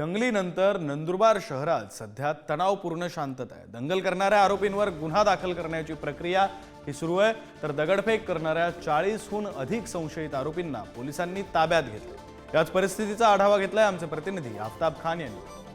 दंगलीनंतर नंदुरबार शहरात सध्या तणावपूर्ण शांतता आहे. दंगल करणाऱ्या आरोपींवर गुन्हा दाखल करण्याची प्रक्रिया ही सुरू आहे. तर दगडफेक करणाऱ्या चाळीसहून अधिक संशयित आरोपींना पोलिसांनी ताब्यात घेतले याच परिस्थितीचा आढावा घेतलाय आमचे प्रतिनिधी आफताब खान यांनी.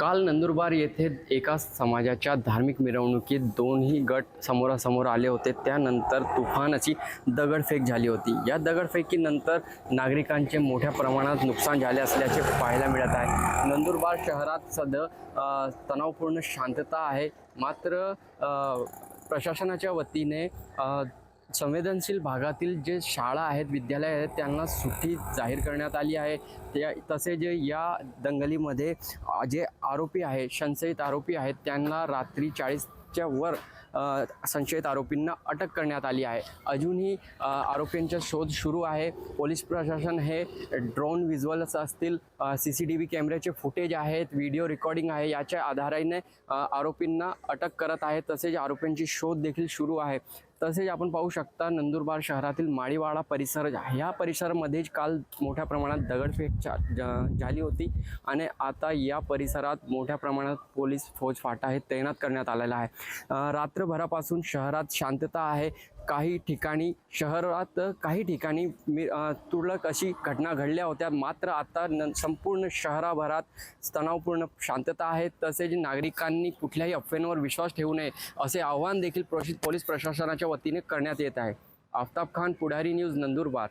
काल नंदुरबार येथे एका समाजाच्या धार्मिक मिरवणुकीत दोन्ही गट समोरासमोर आले होते. त्यानंतर तुफानाची दगडफेक झाली होती. या दगडफेकीनंतर नागरिकांचे मोठ्या प्रमाणात नुकसान झाले असल्याचे पाहायला मिळत आहे. नंदुरबार शहरात सध्या तणावपूर्ण शांतता आहे. मात्र प्रशासनाच्या वतीने संवेदनशील भागातील जे शाळा आहेत विद्यालय आहेत त्यांना सुट्टी जाहीर करण्यात आली आहे. त्या तसे जे या दंगलीमध्ये जे आरोपी आहे संशयित आरोपी आहेत त्यांना रात्री चाळीसच्या वर संशयित आरोपींना अटक करण्यात आली आहे. अजूनही आरोपींचा शोध सुरू आहे. पोलीस प्रशासन हे ड्रोन विज्युअल्स असतील सी सी टी व्ही कॅमेऱ्याचे फुटेज आहेत व्हिडिओ रेकॉर्डिंग आहे याच्या आधाराने आरोपींना अटक करत आहे तसेच आरोपींची शोध देखील सुरू आहे. तसेच आपण पाहू शकता नंदुरबार शहरातील माळीवाडा परिसर ह्या परिसरामध्ये काल मोठ्या प्रमाणात दगडफेक झाली होती आणि आता या परिसरात मोठ्या प्रमाणात पोलीस फौज फाटा हे तैनात करण्यात आलेला आहे. रात्रभरापासून शहरात शांतता आहे. काही ठिकाणी शहरात काही ठिकाणी मी तुरळक अशी घटना घडल्या होत्या. मात्र आता न संपूर्ण शहराभरात तणावपूर्ण शांतता आहे. तसेच नागरिकांनी कुठल्याही अफवेंवर विश्वास ठेवू नये असे आवाहन देखील प्रोषित पोलीस प्रशासनाच्या वतीने करण्यात येत आहे. आफताब खान पुढारी न्यूज नंदुरबार.